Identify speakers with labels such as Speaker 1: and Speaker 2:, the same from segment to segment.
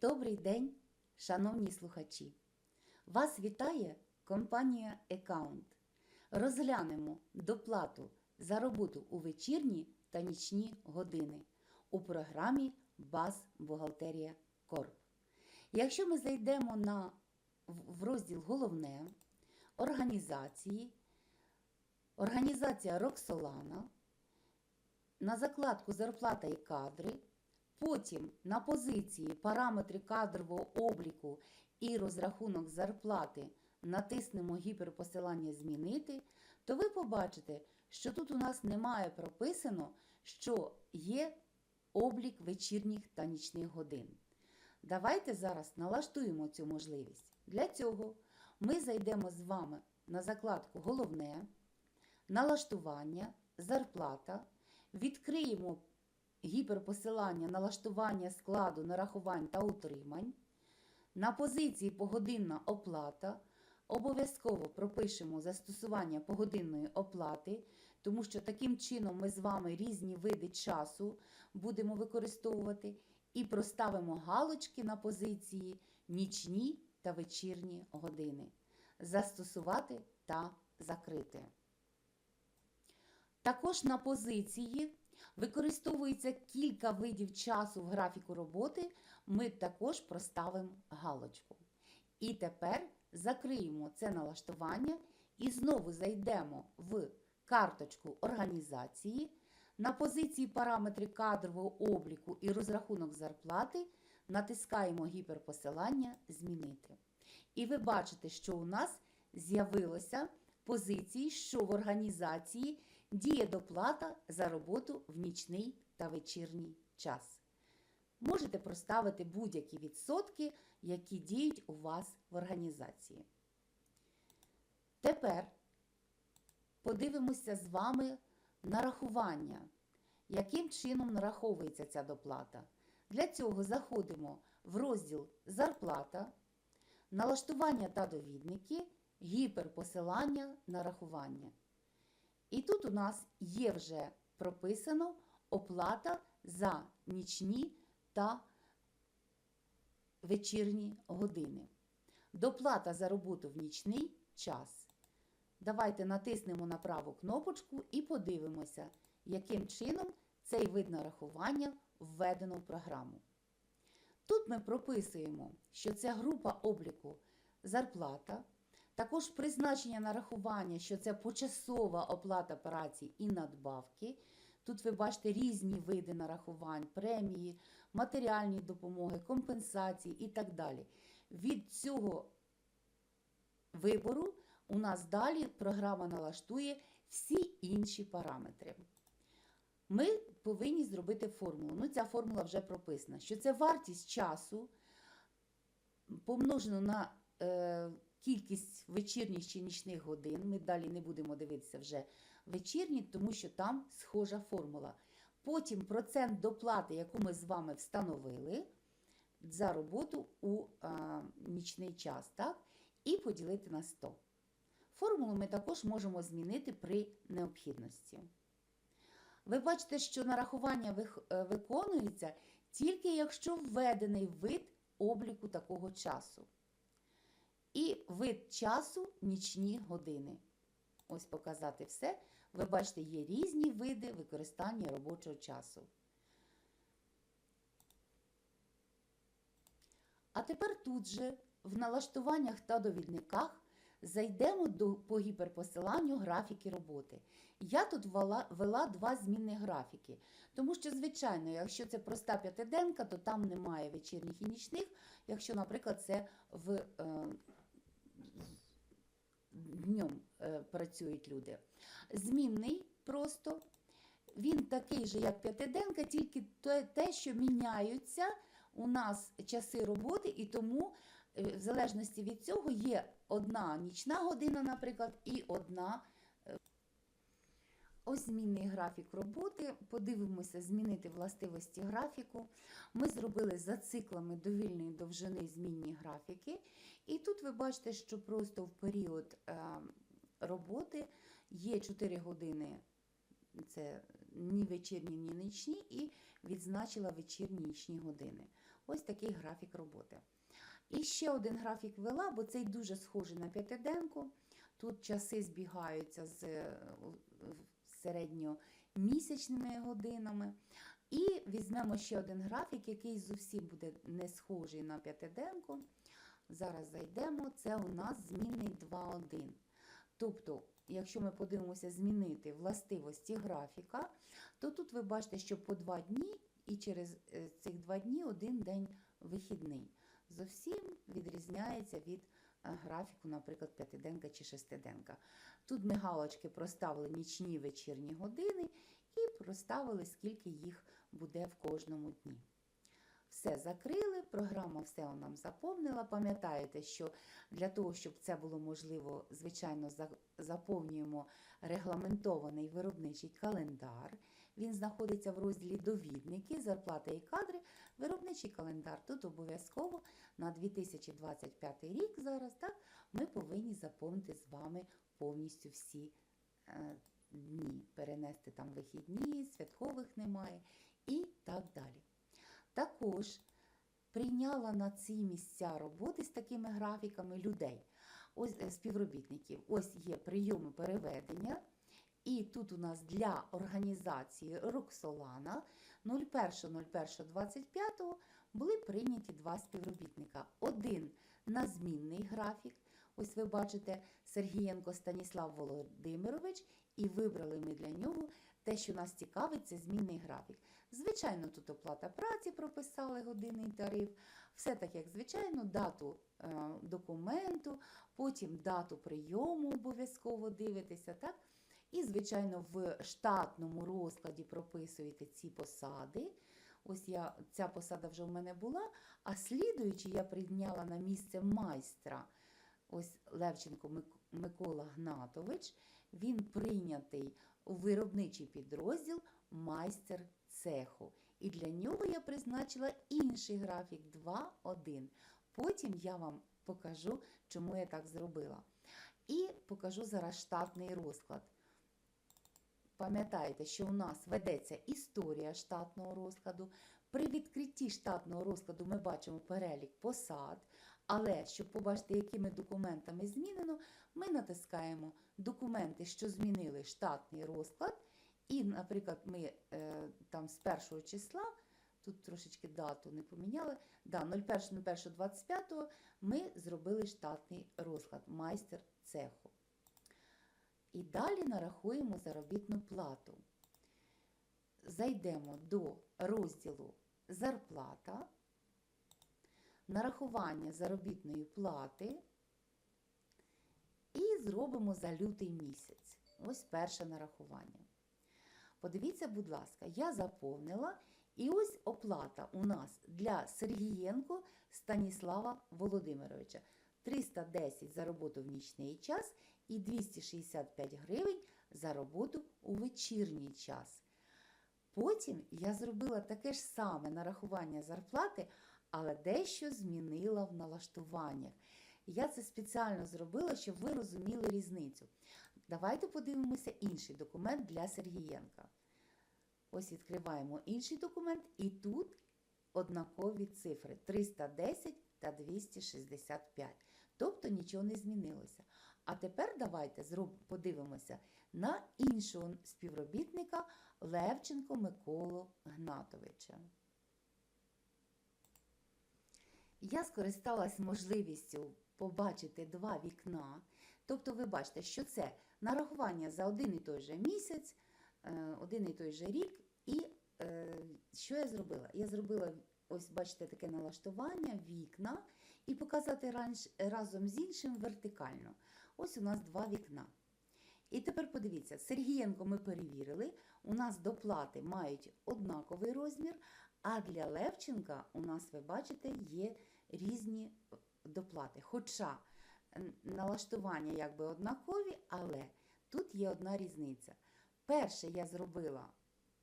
Speaker 1: Добрий день, шановні слухачі! Вас вітає компанія Account. Розглянемо доплату за роботу у вечірні та нічні години у програмі Баз Бухгалтерія Корп. Якщо ми зайдемо на, в розділ Головне організації, організація Роксолана, на закладку Зарплата і кадри, потім на позиції Параметри кадрового обліку і розрахунок зарплати натиснемо гіперпосилання Змінити, то ви побачите, що тут у нас немає прописано, що є облік вечірніх та нічних годин. Давайте зараз налаштуємо цю можливість. Для цього ми зайдемо з вами на закладку Головне, налаштування, зарплата, відкриємо гіперпосилання налаштування складу нарахувань та утримань. На позиції погодинна оплата обов'язково пропишемо застосування погодинної оплати, тому що таким чином ми з вами різні види часу будемо використовувати і проставимо галочки на позиції нічні та вечірні години. Застосувати та закрити. Також на позиції використовується кілька видів часу в графіку роботи, ми також проставимо галочку. І тепер закриємо це налаштування і знову зайдемо в карточку організації. На позиції параметри кадрового обліку і розрахунок зарплати натискаємо гіперпосилання Змінити. І ви бачите, що у нас з'явилося позиції, що в організації діє доплата за роботу в нічний та вечірній час. Можете проставити будь-які відсотки, які діють у вас в організації. Тепер подивимося з вами нарахування, яким чином нараховується ця доплата. Для цього заходимо в розділ Зарплата, налаштування та довідники, гіперпосилання нарахування. І тут у нас є вже прописано оплата за нічні та вечірні години. Доплата за роботу в нічний час. Давайте натиснемо на праву кнопочку і подивимося, яким чином цей вид нарахування введено в програму. Тут ми прописуємо, що це група обліку зарплата, також призначення нарахування, що це почасова оплата праці і надбавки. Тут ви бачите різні види нарахувань, премії, матеріальні допомоги, компенсації і так далі. Від цього вибору у нас далі програма налаштує всі інші параметри. Ми повинні зробити формулу. Ну, ця формула вже прописана, що це вартість часу помножено на е, кількість вечірніх чи нічних годин. Ми далі не будемо дивитися вже вечірні, тому що там схожа формула. Потім процент доплати, яку ми з вами встановили за роботу у а, нічний час, так? і поділити на 100. Формулу ми також можемо змінити при необхідності. Ви бачите, що нарахування е, виконується тільки якщо введений вид обліку такого часу. І вид часу нічні години. Ось показати все. Ви бачите, є різні види використання робочого часу. А тепер тут же в налаштуваннях та довідниках зайдемо до, по гіперпосиланню графіки роботи. Я тут вела, вела два змінні графіки, тому що, звичайно, якщо це проста п'ятиденка, то там немає вечірніх і нічних, якщо, наприклад, це в е, днем працюють люди. Змінний просто, він такий же, як п'ятиденка, тільки те, те, що міняються у нас часи роботи, і тому, е, в залежності від цього, є одна нічна година, наприклад, і одна. Ось змінний графік роботи. Подивимося, змінити властивості графіку. Ми зробили за циклами довільної довжини змінні графіки. І тут ви бачите, що просто в період е, роботи є 4 години. Це ні вечірні, ні нічні, і відзначила вечірні нічні години. Ось такий графік роботи. І ще один графік вела, бо цей дуже схожий на п'ятиденку. Тут часи збігаються з е, середньомісячними годинами. І візьмемо ще один графік, який зовсім буде не схожий на п'ятиденку. Зараз зайдемо, це у нас змінний 2.1. Тобто, якщо ми подивимося змінити властивості графіка, то тут ви бачите, що по 2 дні і через е, цих 2 дні один день вихідний. Зовсім відрізняється від графіку, наприклад, п'ятиденка чи шестиденка. Тут ми галочки проставили нічні вечірні години і проставили, скільки їх буде в кожному дні. Все закрили, програма все нам заповнила. Пам'ятаєте, що для того, щоб це було можливо, звичайно, заповнюємо регламентований виробничий календар. Він знаходиться в розділі Довідники, зарплата і кадри. Виробничий календар тут обов'язково на 2025 рік зараз так, ми повинні заповнити з вами повністю всі е, дні, перенести там вихідні, святкових немає і так далі. Також прийняла на ці місця роботи з такими графіками людей, ось е, співробітників. Ось є прийоми переведення. І тут у нас для організації Роксолана 01.01.25 були прийняті два співробітника. Один на змінний графік. Ось ви бачите Сергієнко Станіслав Володимирович, і вибрали ми для нього те, що нас цікавить, це змінний графік. Звичайно, тут оплата праці прописали годинний тариф, все так як звичайно, дату е, документу, потім дату прийому обов'язково дивитеся, так? І, звичайно, в штатному розкладі прописуєте ці посади. Ось я, ця посада вже в мене була, а слідуючи, я прийняла на місце майстра. Ось Левченко Микола Гнатович. Він прийнятий у виробничий підрозділ майстер цеху. І для нього я призначила інший графік 2.1. Потім я вам покажу, чому я так зробила. І покажу зараз штатний розклад. Пам'ятаєте, що у нас ведеться історія штатного розкладу. При відкритті штатного розкладу ми бачимо перелік посад, але щоб побачити, якими документами змінено, ми натискаємо документи, що змінили штатний розклад. І, наприклад, ми е, там з першого числа, тут трошечки дату не поміняли, да, 01.01.25 ми зробили штатний розклад, майстер цеху. І далі нарахуємо заробітну плату. Зайдемо до розділу Зарплата, нарахування заробітної плати і зробимо за лютий місяць. Ось перше нарахування. Подивіться, будь ласка, я заповнила. І ось оплата у нас для Сергієнко Станіслава Володимировича. 310 за роботу в нічний час і 265 гривень за роботу у вечірній час. Потім я зробила таке ж саме нарахування зарплати, але дещо змінила в налаштуваннях. Я це спеціально зробила, щоб ви розуміли різницю. Давайте подивимося інший документ для Сергієнка. Ось відкриваємо інший документ, і тут однакові цифри 310 та 265. Тобто нічого не змінилося. А тепер давайте подивимося на іншого співробітника Левченко Миколу Гнатовича. Я скористалась можливістю побачити два вікна. Тобто, ви бачите, що це нарахування за один і той же місяць, е, один і той же рік. І е, що я зробила? Я зробила, ось бачите, таке налаштування, вікна, і показати разом з іншим вертикально. Ось у нас два вікна. І тепер подивіться, Сергієнко ми перевірили, у нас доплати мають однаковий розмір, а для Левченка у нас, ви бачите, є різні доплати. Хоча налаштування якби однакові, але тут є одна різниця. Перше я зробила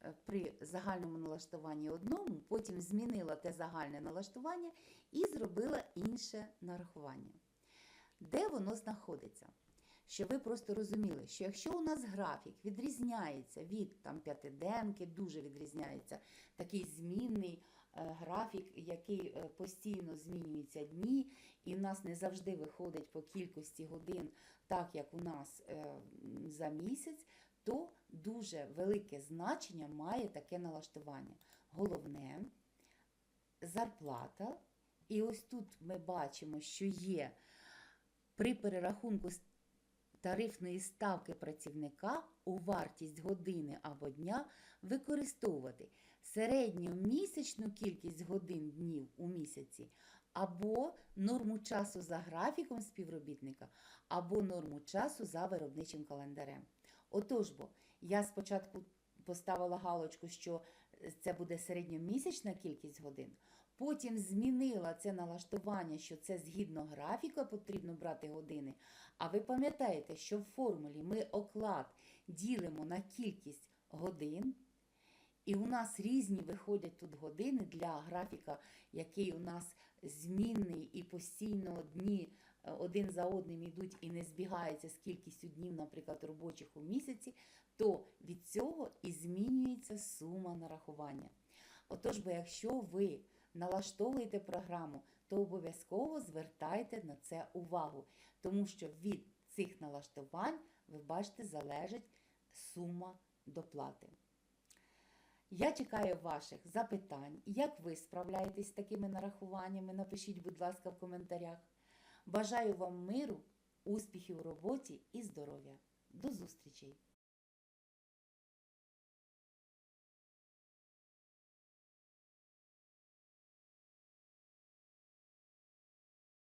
Speaker 1: е, при загальному налаштуванні одному, потім змінила те загальне налаштування і зробила інше нарахування. Де воно знаходиться? Щоб ви просто розуміли, що якщо у нас графік відрізняється від там, п'ятиденки, дуже відрізняється, такий змінний, графік, який е, постійно змінюються дні, і в нас не завжди виходить по кількості годин, так як у нас е, за місяць, то дуже велике значення має таке налаштування. Головне зарплата. І ось тут ми бачимо, що є при перерахунку тарифної ставки працівника у вартість години або дня використовувати середню місячну кількість годин днів у місяці, або норму часу за графіком співробітника, або норму часу за виробничим календарем. Отож бо, я спочатку поставила галочку, що це буде середньомісячна кількість годин. Потім змінила це налаштування, що це згідно графіка потрібно брати години. А ви пам'ятаєте, що в формулі ми оклад ділимо на кількість годин, і у нас різні виходять тут години для графіка, який у нас змінний і постійно дні один за одним йдуть і не збігаються з кількістю днів, наприклад, робочих у місяці, то від цього і змінюється сума нарахування. Отож, бо якщо ви налаштовуєте програму, то обов'язково звертайте на це увагу, тому що від цих налаштувань, ви бачите, залежить сума доплати. Я чекаю ваших запитань, як ви справляєтесь з такими нарахуваннями. Напишіть, будь ласка, в коментарях. Бажаю вам миру, успіхів у роботі і здоров'я. До зустрічей!